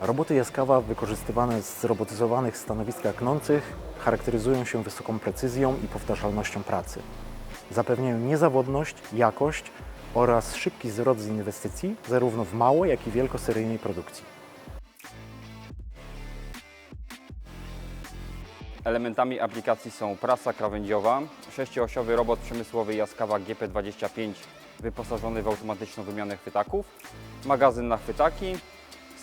Roboty Jaskawa wykorzystywane z zrobotyzowanych stanowiskach knących charakteryzują się wysoką precyzją i powtarzalnością pracy. Zapewniają niezawodność, jakość oraz szybki z inwestycji zarówno w mało, jak i wielkoseryjnej produkcji. Elementami aplikacji są prasa krawędziowa, sześcioosiowy robot przemysłowy Jaskawa GP25 wyposażony w automatyczną wymianę chwytaków, magazyn na chwytaki,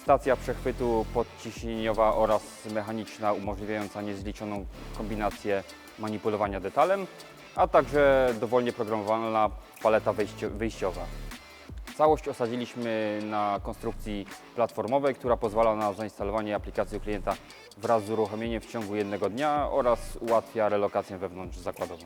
stacja przechwytu podciśnieniowa oraz mechaniczna umożliwiająca niezliczoną kombinację manipulowania detalem, a także dowolnie programowana paleta wyjścio- wyjściowa. Całość osadziliśmy na konstrukcji platformowej, która pozwala na zainstalowanie aplikacji u klienta wraz z uruchomieniem w ciągu jednego dnia oraz ułatwia relokację wewnątrz zakładową.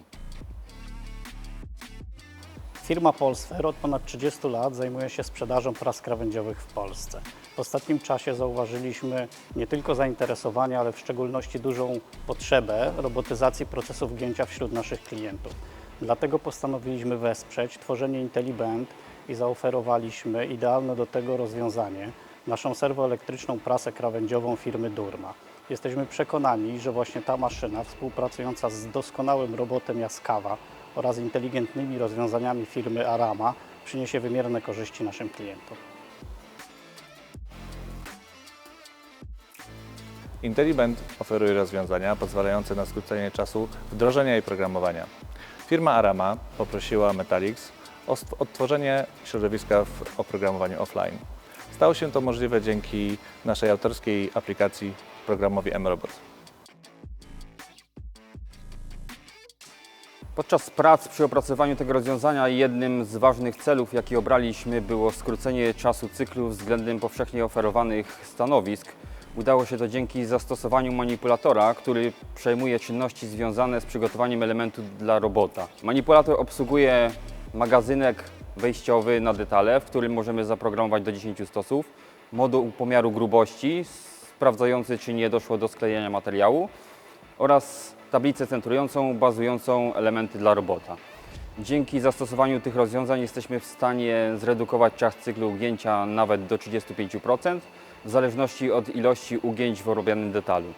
Firma Polsfer od ponad 30 lat zajmuje się sprzedażą pras krawędziowych w Polsce. W ostatnim czasie zauważyliśmy nie tylko zainteresowanie, ale w szczególności dużą potrzebę robotyzacji procesów gięcia wśród naszych klientów. Dlatego postanowiliśmy wesprzeć tworzenie IntelliBand i zaoferowaliśmy idealne do tego rozwiązanie, naszą serwoelektryczną prasę krawędziową firmy Durma. Jesteśmy przekonani, że właśnie ta maszyna, współpracująca z doskonałym robotem Jaskawa oraz inteligentnymi rozwiązaniami firmy Arama, przyniesie wymierne korzyści naszym klientom. IntelliBand oferuje rozwiązania pozwalające na skrócenie czasu wdrożenia i programowania. Firma Arama poprosiła Metalix o odtworzenie środowiska w oprogramowaniu offline. Stało się to możliwe dzięki naszej autorskiej aplikacji programowi mRobot. Podczas prac przy opracowaniu tego rozwiązania jednym z ważnych celów, jaki obraliśmy, było skrócenie czasu cyklu względem powszechnie oferowanych stanowisk. Udało się to dzięki zastosowaniu manipulatora, który przejmuje czynności związane z przygotowaniem elementu dla robota. Manipulator obsługuje magazynek wejściowy na detale, w którym możemy zaprogramować do 10 stosów, moduł pomiaru grubości, sprawdzający czy nie doszło do sklejenia materiału oraz tablicę centrującą bazującą elementy dla robota. Dzięki zastosowaniu tych rozwiązań jesteśmy w stanie zredukować czas cyklu ugięcia nawet do 35% w zależności od ilości ugięć w orobianym detalu.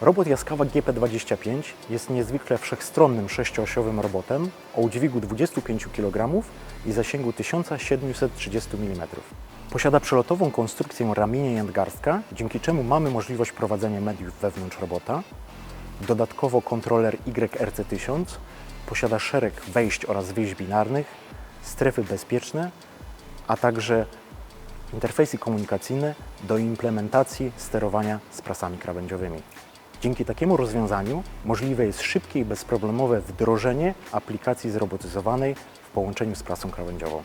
Robot Jaskawa GP25 jest niezwykle wszechstronnym sześcioosiowym robotem o udźwigu 25 kg i zasięgu 1730 mm. Posiada przelotową konstrukcję ramienia i dzięki czemu mamy możliwość prowadzenia mediów wewnątrz robota. Dodatkowo kontroler YRC1000 posiada szereg wejść oraz wyjść binarnych, strefy bezpieczne, a także interfejsy komunikacyjne do implementacji sterowania z prasami krawędziowymi. Dzięki takiemu rozwiązaniu możliwe jest szybkie i bezproblemowe wdrożenie aplikacji zrobotyzowanej w połączeniu z prasą krawędziową.